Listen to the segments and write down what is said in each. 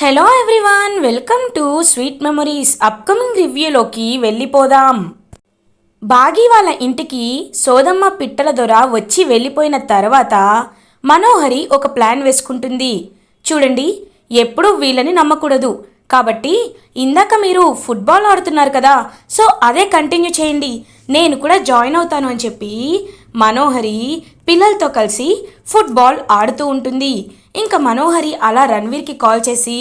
Hello everyone welcome to sweet memories upcoming రివ్యూలోకి వెళ్ళిపోదాం. బాగి వాళ్ళ ఇంటికి సోదమ్మ పిట్టల దొర వచ్చి వెళ్ళిపోయిన తర్వాత మనోహరి ఒక ప్లాన్ వేసుకుంటుంది. చూడండి ఎప్పుడూ వీళ్ళని నమ్మకూడదు. కాబట్టి ఇందాక మీరు ఫుట్బాల్ ఆడుతున్నారు కదా సో అదే కంటిన్యూ చేయండి. నేను కూడా జాయిన్ అవుతాను అని చెప్పి మనోహరి పిల్లలతో కలిసి ఫుట్బాల్ ఆడుతూ ఉంటుంది. ఇంకా మనోహరి అలా రణ్వీర్కి కాల్ చేసి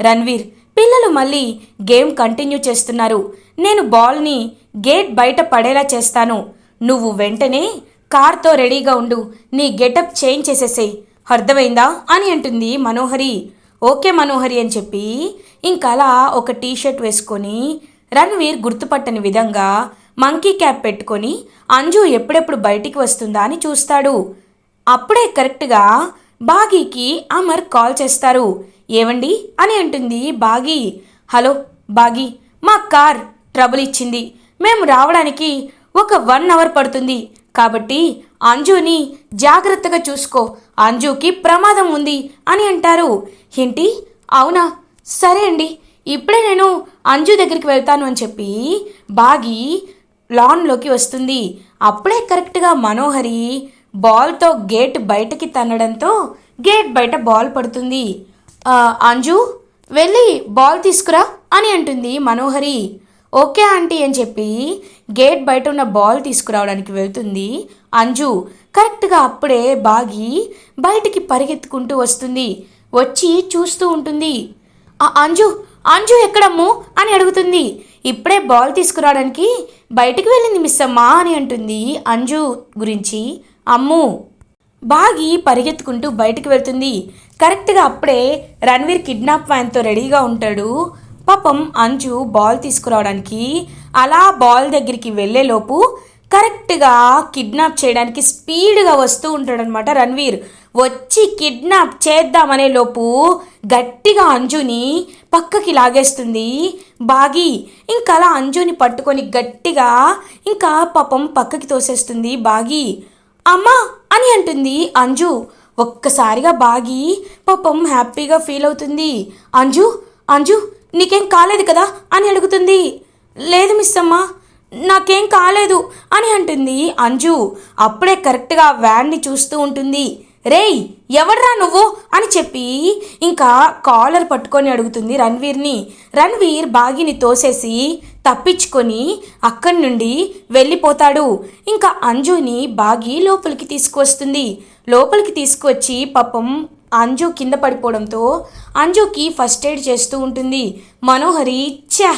రణ్వీర్ పిల్లలు మళ్ళీ గేమ్ కంటిన్యూ చేస్తున్నారు. నేను బాల్ని గేట్ బయట పడేలా చేస్తాను. నువ్వు వెంటనే కార్తో రెడీగా ఉండు. నీ గెటప్ చేంజ్ చేసేసేయ్ అర్థమైందా? అని అంటుంది మనోహరి. ఓకే మనోహరి అని చెప్పి ఇంకలా ఒక టీ షర్ట్ వేసుకొని రణ్వీర్ గుర్తుపట్టని విధంగా మంకీ క్యాప్ పెట్టుకొని అంజు ఎప్పుడెప్పుడు బయటికి వస్తుందా? అని చూస్తాడు. అప్పుడే కరెక్ట్గా బాగీకి అమర్ కాల్ చేస్తారు. ఏవండి? అని అంటుంది బాగీ. హలో బాగీ మా కార్ ట్రబుల్ ఇచ్చింది. మేము రావడానికి ఒక వన్ అవర్ పడుతుంది. కాబట్టి అంజుని జాగ్రత్తగా చూసుకో. అంజుకి ప్రమాదం ఉంది అని అంటారు. ఏంటి? అవునా? సరే అండి. ఇప్పుడే నేను అంజు దగ్గరికి వెళ్తాను అని చెప్పి బాగి లాన్లోకి వస్తుంది. అప్పుడే కరెక్ట్గా మనోహరి బాల్తో గేట్ బయటకి తన్నడంతో గేట్ బయట బాల్ పడుతుంది. అంజు వెళ్ళి బాల్ తీసుకురా అని అంటుంది మనోహరి. ఓకే ఆంటీ అని చెప్పి గేట్ బయట ఉన్న బాల్ తీసుకురావడానికి వెళ్తుంది అంజు. కరెక్ట్గా అప్పుడే బాగి బయటికి పరిగెత్తుకుంటూ వస్తుంది. వచ్చి చూస్తూ ఉంటుంది. అంజు అంజు ఎక్కడమ్ము అని అడుగుతుంది. ఇప్పుడే బాల్ తీసుకురావడానికి బయటికి వెళ్ళింది మిస్ అమ్మా అని అంటుంది అంజు గురించి. అమ్ము! బాగి పరిగెత్తుకుంటూ బయటికి వెళ్తుంది. కరెక్ట్గా అప్పుడే రణ్వీర్ కిడ్నాప్ వ్యాన్తో రెడీగా ఉంటాడు. పాపం అంజు బాల్ తీసుకురావడానికి అలా బాల్ దగ్గరికి వెళ్ళేలోపు కరెక్ట్గా కిడ్నాప్ చేయడానికి స్పీడ్గా వస్తూ ఉంటాడనమాట రణ్వీర్. వచ్చి కిడ్నాప్ చేద్దామనే లోపు గట్టిగా అంజుని పక్కకి లాగేస్తుంది. బాగి ఇంకా అలా అంజుని పట్టుకొని గట్టిగా ఇంకా పాపం పక్కకి తోసేస్తుంది బాగి. అమ్మా అని అంటుంది అంజు. ఒక్కసారిగా బాగి పాపం హ్యాపీగా ఫీల్ అవుతుంది. అంజు అంజు నీకేం కాలేదు కదా అని అడుగుతుంది. లేదు మిస్ అమ్మా నాకేం కాలేదు అని అంటుంది అంజు. అప్పుడే కరెక్ట్గా వ్యాన్ని చూస్తూ ఉంటుంది. రేయ్ ఎవడ్రా నువ్వు? అని చెప్పి ఇంకా కాలర్ పట్టుకొని అడుగుతుంది రణ్వీర్ని. రణ్వీర్ బాగిని తోసేసి తప్పించుకొని అక్కడి నుండి వెళ్ళిపోతాడు. ఇంకా అంజుని బాగి లోపలికి తీసుకువస్తుంది. లోపలికి తీసుకువచ్చి పాపం అంజు కింద పడిపోవడంతో అంజుకి ఫస్ట్ ఎయిడ్ చేస్తూ ఉంటుంది. మనోహరి ఛా!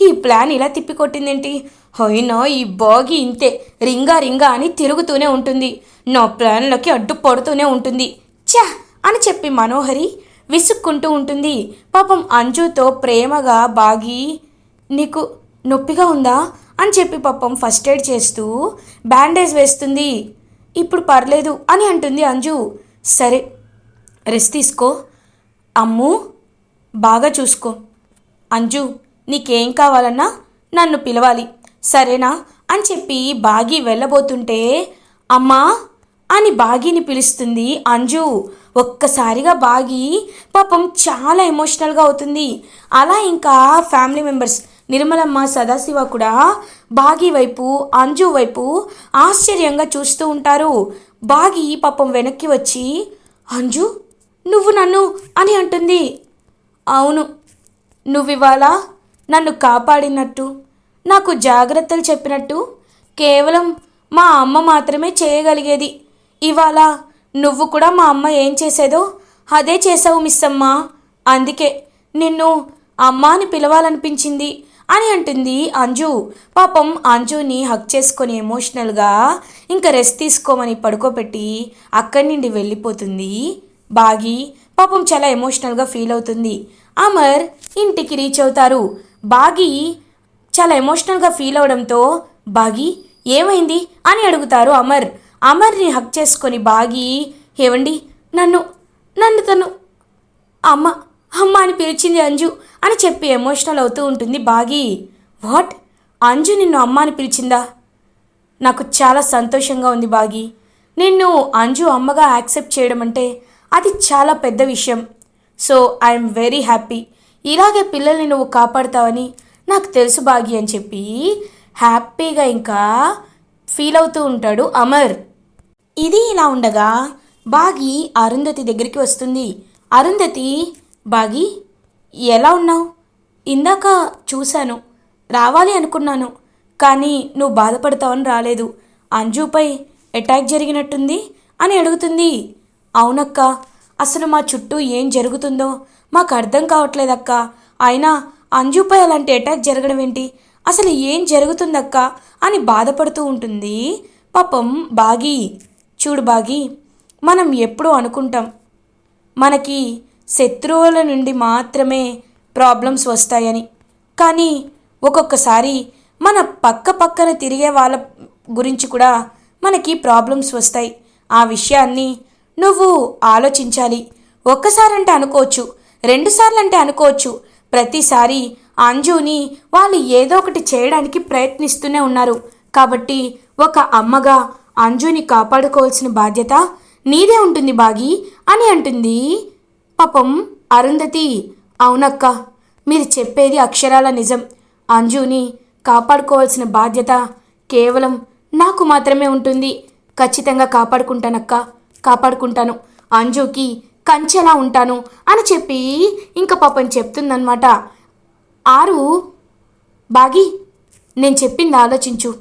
ఈ ప్లాన్ ఇలా తిప్పికొట్టిందేంటి? అయినా ఈ బాగి ఇంతే. రింగా రింగా అని తిరుగుతూనే ఉంటుంది. నా ప్లాన్లకి అడ్డు పడుతూనే ఉంటుంది. ఛా! అని చెప్పి మనోహరి విసుక్కుంటూ ఉంటుంది. పాపం అంజుతో ప్రేమగా బాగి నీకు నొప్పిగా ఉందా? అని చెప్పి పాపం ఫస్ట్ ఎయిడ్ చేస్తూ బ్యాండేజ్ వేస్తుంది. ఇప్పుడు పర్లేదు అని అంటుంది అంజు. సరే రెస్ట్ తీసుకో. అమ్ము బాగా చూసుకో. అంజు నీకేం కావాలన్నా నన్ను పిలవాలి. సరేనా? అని చెప్పి బాగి వెళ్ళబోతుంటే అమ్మా! అని బాగిని పిలుస్తుంది అంజు. ఒక్కసారిగా బాగి పాపం చాలా ఎమోషనల్గా అవుతుంది. అలా ఇంకా ఫ్యామిలీ మెంబర్స్ నిర్మలమ్మ సదాశివ కూడా బాగి వైపు అంజు వైపు ఆశ్చర్యంగా చూస్తూ ఉంటారు. బాగి పాపం వెనక్కి వచ్చి అంజు నువ్వు నన్ను అని అంటుంది. అవును నువ్వివాళ నన్ను కాపాడినట్టు. నాకు జాగ్రత్తలు చెప్పినట్టు కేవలం మా అమ్మ మాత్రమే చేయగలిగేది. ఇవాళ నువ్వు కూడా మా అమ్మ ఏం చేసేదో అదే చేసావు మిస్ అమ్మ అందుకే నిన్ను అమ్మ అని పిలవాలనిపించింది అని అంటుంది అంజు. పాపం అంజుని హక్ చేసుకొని ఎమోషనల్గా ఇంకా రెస్ట్ తీసుకోమని పడుకోబెట్టి అక్కడి నుండి వెళ్ళిపోతుంది. బాగి పాపం చాలా ఎమోషనల్గా ఫీల్ అవుతుంది. అమర్ ఇంటికి రీచ్ అవుతారు. బాగి చాలా ఎమోషనల్గా ఫీల్ అవడంతో బాగి ఏమైంది? అని అడుగుతారు అమర్. అమర్ని హక్ చేసుకొని బాగి ఏవండి? నన్ను నన్ను తను అమ్మ అమ్మ అని పిలిచింది అంజు అని చెప్పి ఎమోషనల్ అవుతూ ఉంటుంది బాగి. వాట్? అంజు నిన్ను అమ్మ అని పిలిచిందా? నాకు చాలా సంతోషంగా ఉంది బాగి. నిన్ను అంజు అమ్మగా యాక్సెప్ట్ చేయడం అంటే అది చాలా పెద్ద విషయం. So I'm very happy. ఇలాగే పిల్లల్ని నువ్వు కాపాడుతావని నాకు తెలుసు భాగ్య అని చెప్పి హ్యాపీగా ఇంకా ఫీల్ అవుతూ ఉంటాడు అమర్. ఇది ఇలా ఉండగా బాగి అరుంధతి దగ్గరికి వస్తుంది. అరుంధతి బాగి ఎలా ఉన్నావు? ఇందాక చూశాను రావాలి అనుకున్నాను కానీ నువ్వు బాధపడతావని రాలేదు. అంజుపై అటాక్ జరిగినట్టుంది అని అడుగుతుంది. అవునక్క అసలు మా చుట్టూ ఏం జరుగుతుందో మాకు అర్థం కావట్లేదక్క. అయినా అంజుపై అలాంటి అటాక్ జరగడం ఏంటి? అసలు ఏం జరుగుతుందక్క? అని బాధపడుతూ ఉంటుంది. పాపం బాగి. చూడు బాగి మనం ఎప్పుడూ అనుకుంటాం మనకి శత్రువుల నుండి మాత్రమే ప్రాబ్లమ్స్ వస్తాయని. కానీ ఒక్కొక్కసారి మన పక్క పక్కన తిరిగే వాళ్ళ గురించి కూడా మనకి ప్రాబ్లమ్స్ వస్తాయి. ఆ విషయాన్ని నువ్వు ఆలోచించాలి. ఒక్కసారంటే అనుకోవచ్చు రెండుసార్లు అంటే అనుకోవచ్చు ప్రతిసారి అంజుని వాళ్ళు ఏదో ఒకటి చేయడానికి ప్రయత్నిస్తూనే ఉన్నారు. కాబట్టి ఒక అమ్మగా అంజుని కాపాడుకోవాల్సిన బాధ్యత నీదే ఉంటుంది బాగి అని అంటుంది. పాపం అరుంధతి అవునక్క మీరు చెప్పేది అక్షరాల నిజం. అంజుని కాపాడుకోవాల్సిన బాధ్యత కేవలం నాకు మాత్రమే ఉంటుంది. ఖచ్చితంగా కాపాడుకుంటానక్క కాపాడుకుంటాను. అంజుకి కంచెలా ఉంటాను అని చెప్పి ఇంకా పాపం చెప్తుందనమాట ఆరు బాగి నేను చెప్పింది ఆలోచించు.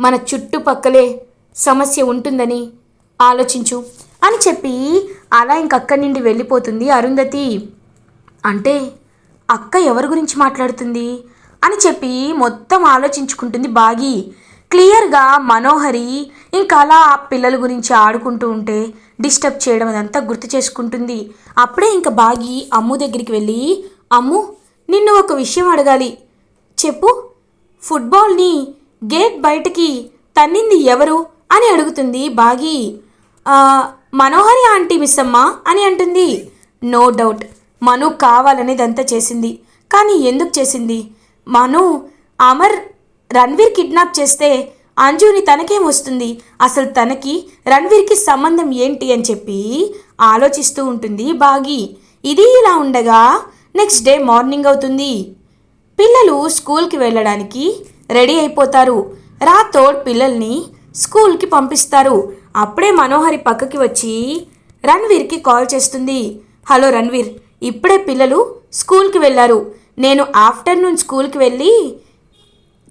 మన చుట్టుపక్కలే సమస్య ఉంటుందని ఆలోచించు అని చెప్పి అలా ఇంకక్కడి నుండి వెళ్ళిపోతుంది అరుంధతి. అంటే అక్క ఎవరి గురించి మాట్లాడుతుంది? అని చెప్పి మొత్తం ఆలోచించుకుంటుంది బాగి. క్లియర్గా మనోహరి ఇంకా అలా ఆ పిల్లల గురించి ఆడుకుంటూ ఉంటే డిస్టర్బ్ చేయడం అదంతా గుర్తు చేసుకుంటుంది. అప్పుడే ఇంకా బాగి అమ్ము దగ్గరికి వెళ్ళి అమ్ము నిన్ను ఒక విషయం అడగాలి. చెప్పు. ఫుట్బాల్ని గేట్ బయటకి తన్నింది ఎవరు? అని అడుగుతుంది బాగి. మనోహరి ఆంటీ మిస్సమ్మ అని అంటుంది. No doubt. మను కావాలని ఇదంతా చేసింది. కానీ ఎందుకు చేసింది? మను అమర్ రణ్వీర్ కిడ్నాప్ చేస్తే అంజుని తనకేం వస్తుంది. అసలు తనకి రణ్వీర్కి సంబంధం ఏంటి అని చెప్పి ఆలోచిస్తూ ఉంటుంది బాగి. ఇది ఇలా ఉండగా నెక్స్ట్ డే మార్నింగ్ అవుతుంది. పిల్లలు స్కూల్కి వెళ్ళడానికి రెడీ అయిపోతారు. రాథోడ్ పిల్లల్ని స్కూల్కి పంపిస్తారు. అప్పుడే మనోహరి పక్కకి వచ్చి రణ్వీర్కి కాల్ చేస్తుంది. హలో రణ్వీర్ ఇప్పుడే పిల్లలు స్కూల్కి వెళ్ళారు. నేను ఆఫ్టర్నూన్ స్కూల్కి వెళ్ళి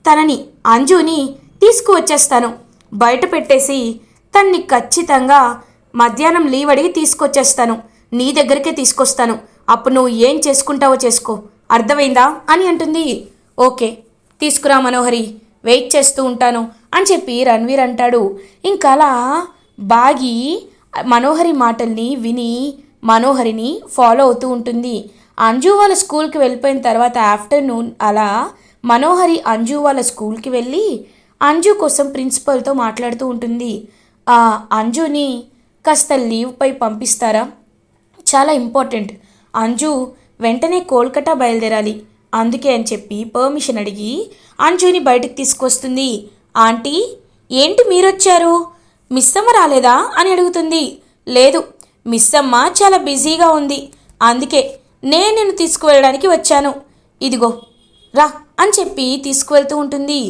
తనని అంజుని తీసుకువచ్చేస్తాను. బయట పెట్టేసి తన్ని ఖచ్చితంగా మధ్యాహ్నం లీవ్ అడిగి తీసుకొచ్చేస్తాను. నీ దగ్గరికే తీసుకొస్తాను. అప్పుడు నువ్వు ఏం చేసుకుంటావో చేసుకో. అర్థమైందా? అని అంటుంది. ఓకే తీసుకురా మనోహరి. వెయిట్ చేస్తూ ఉంటాను అని చెప్పి రణ్వీర్ అంటాడు. ఇంకా అలా బాగి మనోహరి మాటల్ని విని మనోహరిని ఫాలో అవుతూ ఉంటుంది. అంజు వాళ్ళ స్కూల్కి వెళ్ళిపోయిన తర్వాత ఆఫ్టర్నూన్ అలా మనోహరి అంజు వాళ్ళ స్కూల్కి వెళ్ళి అంజు కోసం ప్రిన్సిపల్తో మాట్లాడుతూ ఉంటుంది. ఆ అంజుని కాస్త లీవ్పై పంపిస్తారా? చాలా ఇంపార్టెంట్. అంజు వెంటనే కోల్కతా బయలుదేరాలి. అందుకే అని చెప్పి పర్మిషన్ అడిగి అంజుని బయటకు తీసుకొస్తుంది. ఆంటీ ఏంటి మీరొచ్చారు? మిస్సమ్మ రాలేదా అని అడుగుతుంది. లేదు మిస్సమ్మ చాలా బిజీగా ఉంది. అందుకే నేను నిన్ను తీసుకువెళ్ళడానికి వచ్చాను. ఇదిగో రా అని చెప్పి తీసుకువెళ్తూ ఉంటుంది.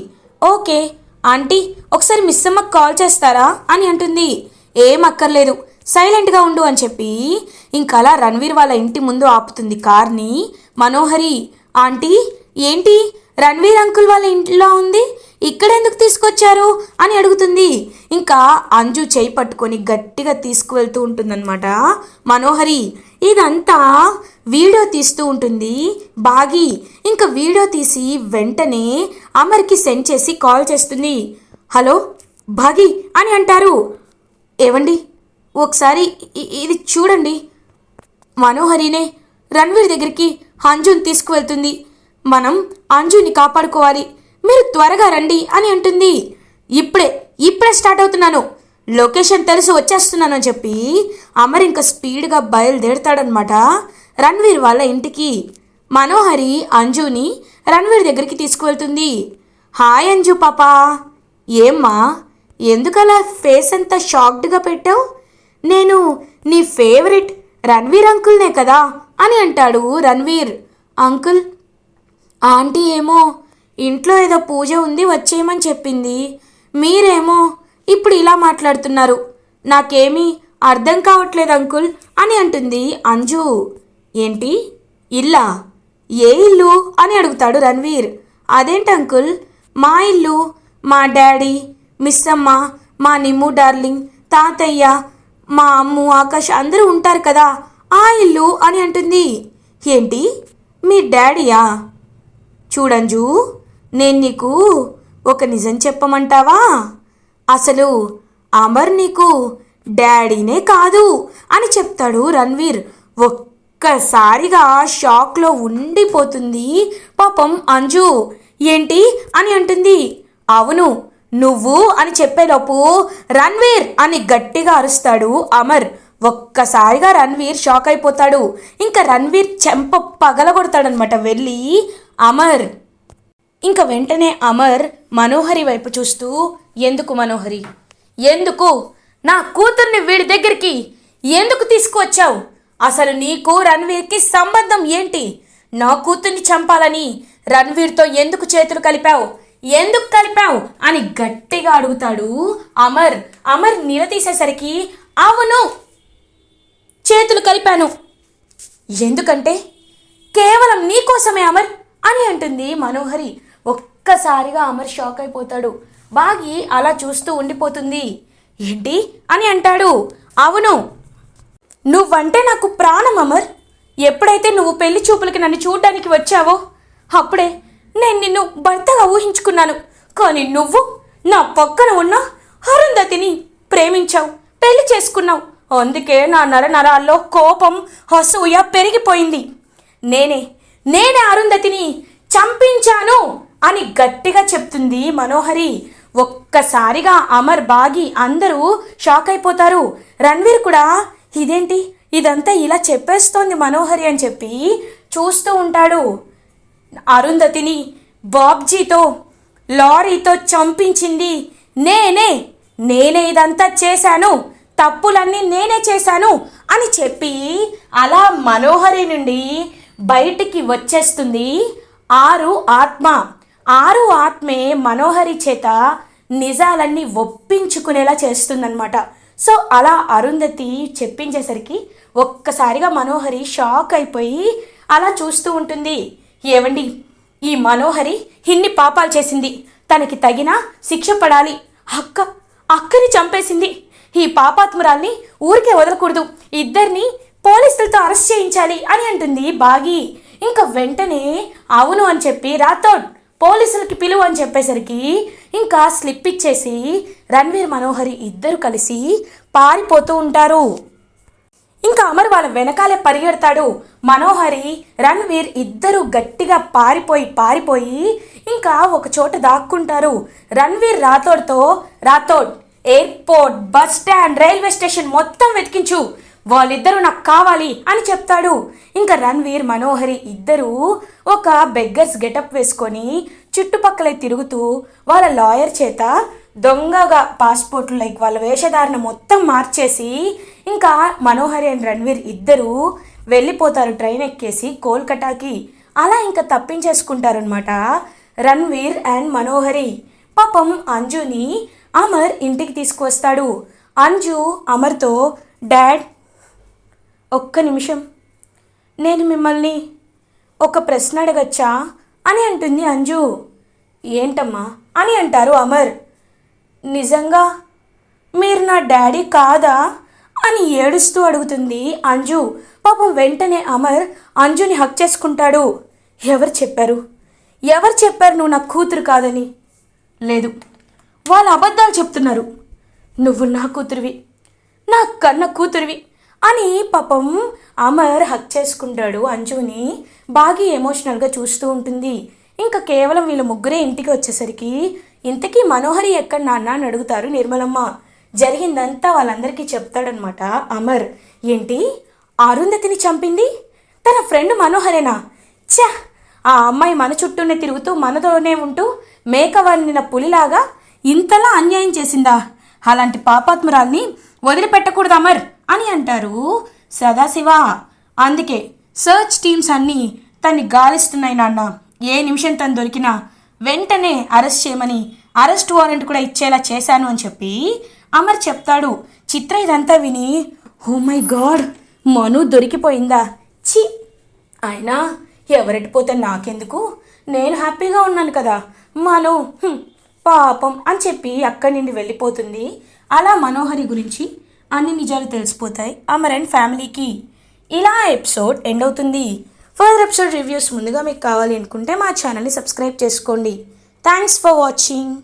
ఓకే ఆంటీ ఒకసారి మిస్ అమ్మకు కాల్ చేస్తారా? అని అంటుంది. ఏం అక్కర్లేదు. సైలెంట్గా ఉండు అని చెప్పి ఇంకలా రణవీర్ వాళ్ళ ఇంటి ముందు ఆపుతుంది కార్ని. మనోహరి ఆంటీ ఏంటి? రణవీర్ అంకుల్ వాళ్ళ ఇంట్లో ఉంది? ఇక్కడ ఎందుకు తీసుకొచ్చారు? అని అడుగుతుంది. ఇంకా అంజు చేయి పట్టుకొని గట్టిగా తీసుకువెళ్తూ ఉంటుందన్నమాట. మనోహరి ఇదంతా వీడియో తీస్తూ ఉంటుంది. బాగి ఇంకా వీడియో తీసి వెంటనే అమర్కి సెండ్ చేసి కాల్ చేస్తుంది. హలో బాగి అని అంటారు. ఏవండి? ఒకసారి ఇది చూడండి. మనోహరినే రణ్వీర్ దగ్గరికి అంజుని తీసుకువెళ్తుంది. మనం అంజుని కాపాడుకోవాలి. మీరు త్వరగా రండి అని అంటుంది. ఇప్పుడే ఇప్పుడే స్టార్ట్ అవుతున్నాను. లొకేషన్ తెలిసి వచ్చేస్తున్నాను అని చెప్పి అమర్ ఇంకా స్పీడ్గా బయలుదేరుతాడనమాట రణ్వీర్ వాళ్ళ ఇంటికి. మనోహరి అంజుని రణ్వీర్ దగ్గరికి తీసుకువెళ్తుంది. హాయ్ అంజు పాపా. ఏమ్మా ఎందుకలా ఫేస్ అంతా షాక్డ్గా పెట్టావు? నేను నీ ఫేవరెట్ రణ్వీర్ అంకుల్నే కదా అని అంటాడు రణ్వీర్. అంకుల్ ఆంటీ ఏమో ఇంట్లో ఏదో పూజ ఉంది వచ్చేయమని చెప్పింది. మీరేమో ఇప్పుడు ఇలా మాట్లాడుతున్నారు. నాకేమీ అర్థం కావట్లేదు అంకుల్ అని అంటుంది అంజు. ఏంటి? ఇల్లా? ఏ ఇల్లు? అని అడుగుతాడు రణ్వీర్. అదేంటి అంకుల్? మా ఇల్లు మా డాడీ మిస్ అమ్మ మా నిమ్ము డార్లింగ్ తాతయ్య మా అమ్ము ఆకాష్ అందరూ ఉంటారు కదా ఆ ఇల్లు అని అంటుంది. ఏంటి? మీ డాడీయా? చూడంజు నేను నీకు ఒక నిజం చెప్పమంటావా? అసలు అమర్ నీకు డాడీనే కాదు అని చెప్తాడు రణ్వీర్. ఒక్కసారిగా షాక్లో ఉండిపోతుంది పాపం అంజు. ఏంటి అని అంటుంది. అవును నువ్వు అని చెప్పేలోపు రణ్వీర్ అని గట్టిగా అరుస్తాడు అమర్. ఒక్కసారిగా రణ్వీర్ షాక్ అయిపోతాడు. ఇంకా రణ్వీర్ చెంప పగలగొడతాడనమాట వెళ్ళి అమర్. ఇంకా వెంటనే అమర్ మనోహరి వైపు చూస్తూ ఎందుకు మనోహరి? ఎందుకు? నా కూతుర్ని వీడి దగ్గరికి ఎందుకు తీసుకువచ్చావు? అసలు నీకు రణ్వీర్కి సంబంధం ఏంటి? నా కూతుర్ని చంపాలని రణ్వీర్తో ఎందుకు చేతులు కలిపావు? ఎందుకు కలిపావు? అని గట్టిగా అడుగుతాడు అమర్. అమర్ నిలదీసేసరికి అవును చేతులు కలిపాను. ఎందుకంటే? కేవలం నీకోసమే అమర్ అని అంటుంది మనోహరి. ఒక్కసారిగా అమర్ షాక్ అయిపోతాడు. బాగి అలా చూస్తూ ఉండిపోతుంది. ఏంటి? అని అంటాడు. అవును నువ్వంటే నాకు ప్రాణం అమర్. ఎప్పుడైతే నువ్వు పెళ్ళి చూపులకి నన్ను చూడ్డానికి వచ్చావో అప్పుడే నేను నిన్ను భర్తగా ఊహించుకున్నాను. కానీ నువ్వు నా పక్కన ఉన్న అరుంధతిని ప్రేమించావు పెళ్ళి చేసుకున్నావు. అందుకే నా నర నరాల్లో కోపం అసూయ పెరిగిపోయింది. నేనే నేనే అరుంధతిని చంపించాను అని గట్టిగా చెప్తుంది మనోహరి. ఒక్కసారిగా అమర్ బాగి అందరూ షాక్ అయిపోతారు. రణ్వీర్ కూడా ఇదేంటి? ఇదంతా ఇలా చెప్పేస్తోంది మనోహరి అని చెప్పి చూస్తూ ఉంటాడు. అరుంధతిని బాబ్జీతో లారీతో చంపించింది. నేనే నేనే ఇదంతా చేశాను. తప్పులన్నీ నేనే చేశాను అని చెప్పి అలా మనోహరి నుండి బయటికి వచ్చేస్తుంది ఆరు ఆత్మ. ఆరు ఆత్మే మనోహరి చేత నిజాలన్నీ ఒప్పించుకునేలా చేస్తుందన్నమాట. సో అలా అరుంధతి చెప్పించేసరికి ఒక్కసారిగా మనోహరి షాక్ అయిపోయి అలా చూస్తూ ఉంటుంది. ఏవండి? ఈ మనోహరి ఇన్ని పాపాలు చేసింది. తనకి తగిన శిక్ష పడాలి. అక్క అక్కని చంపేసింది. ఈ పాపాత్మురాల్ని ఊరికే వదలకూడదు. ఇద్దరిని పోలీసులతో అరెస్ట్ చేయించాలి అని అంటుంది బాగి. ఇంకా వెంటనే అవును అని చెప్పి రాథోడ్ పోలీసులకి పిలువు అని చెప్పేసరికి ఇంకా స్లిప్ ఇచ్చేసి రణ్వీర్ మనోహరి ఇద్దరు కలిసి పారిపోతూ ఉంటారు. ఇంకా అమర్ వాళ్ళ వెనకాలే పరిగెడతాడు. మనోహరి రణ్వీర్ ఇద్దరు గట్టిగా పారిపోయి పారిపోయి ఇంకా ఒక చోట దాక్కుంటారు. Ranveer రాథోడ్తో Rathod airport bus stand railway station మొత్తం వెతికించు. వాళ్ళిద్దరూ నాకు కావాలి అని చెప్తాడు. ఇంకా రణ్వీర్ మనోహరి ఇద్దరూ ఒక బెగ్గర్స్ గెటప్ వేసుకొని చుట్టుపక్కలే తిరుగుతూ వాళ్ళ లాయర్ చేత దొంగగా పాస్పోర్ట్ లైక్ వాళ్ళ వేషధారణ మొత్తం మార్చేసి ఇంకా మనోహరి అండ్ రణ్వీర్ ఇద్దరూ వెళ్ళిపోతారు ట్రైన్ ఎక్కేసి కోల్కటాకి అలా ఇంకా తప్పించేసుకుంటారనమాట రణ్వీర్ అండ్ మనోహరి. పాపం అంజుని అమర్ ఇంటికి తీసుకువస్తాడు. అంజు అమర్తో డాడ్ ఒక్క నిమిషం. నేను మిమ్మల్ని ఒక ప్రశ్న అడగచ్చా? అని అంటుంది అంజు. ఏంటమ్మా? అని అంటారు అమర్. నిజంగా మీరు నా డాడీ కాదా? అని ఏడుస్తూ అడుగుతుంది అంజు. పాపం వెంటనే అమర్ అంజుని హక్ చేసుకుంటాడు. ఎవరు చెప్పారు? ఎవరు చెప్పారు నువ్వు నా కూతురు కాదని? లేదు. వాళ్ళు అబద్ధాలు చెప్తున్నారు. నువ్వు నా కూతురివి. నా కన్న కూతురివి. అని పాపం అమర్ హక్ చేసుకుంటాడు అంజుని. బాగా ఎమోషనల్గా చూస్తూ ఉంటుంది. ఇంకా కేవలం వీళ్ళ ముగ్గురే ఇంటికి వచ్చేసరికి ఇంతకీ మనోహరి ఎక్కడ నాన్న అని అడుగుతారు నిర్మలమ్మ. జరిగిందంతా వాళ్ళందరికీ చెప్తాడనమాట అమర్. ఏంటి? అరుంధతిని చంపింది? తన ఫ్రెండ్ మనోహరేనా? ఛా! ఆ అమ్మాయి మన చుట్టూనే తిరుగుతూ మనతోనే ఉంటూ మేక వండిన పులిలాగా ఇంతలా అన్యాయం చేసిందా? అలాంటి పాపాత్మురాల్ని వదిలిపెట్టకూడదు అమర్. అని అంటారు సదాశివ. అందుకే సర్చ్ టీమ్స్ అన్నీ తన్ని గాలిస్తున్నాయి నాన్న. ఏ నిమిషం తను దొరికినా వెంటనే అరెస్ట్ చేయమని అరెస్ట్ వారెంట్ కూడా ఇచ్చేలా చేశాను అని చెప్పి అమర్ చెప్తాడు. చిత్ర ఇదంతా విని హో మై గాడ్ మను దొరికిపోయిందా? చి అయినా ఎవరెట్టిపోతే నాకెందుకు? నేను హ్యాపీగా ఉన్నాను కదా. మను పాపం అని చెప్పి అక్కడి నుండి వెళ్ళిపోతుంది. అలా మనోహరి గురించి అన్ని నిజాలు తెలిసిపోతాయి. అమర్ అండ్ ఫ్యామిలీకి ఇలా ఎపిసోడ్ ఎండ్ అవుతుంది. ఫర్దర్ ఎపిసోడ్ రివ్యూస్ ముందుగా మీకు కావాలి అనుకుంటే మా ఛానల్ని సబ్స్క్రైబ్ చేసుకోండి. Thanks for watching.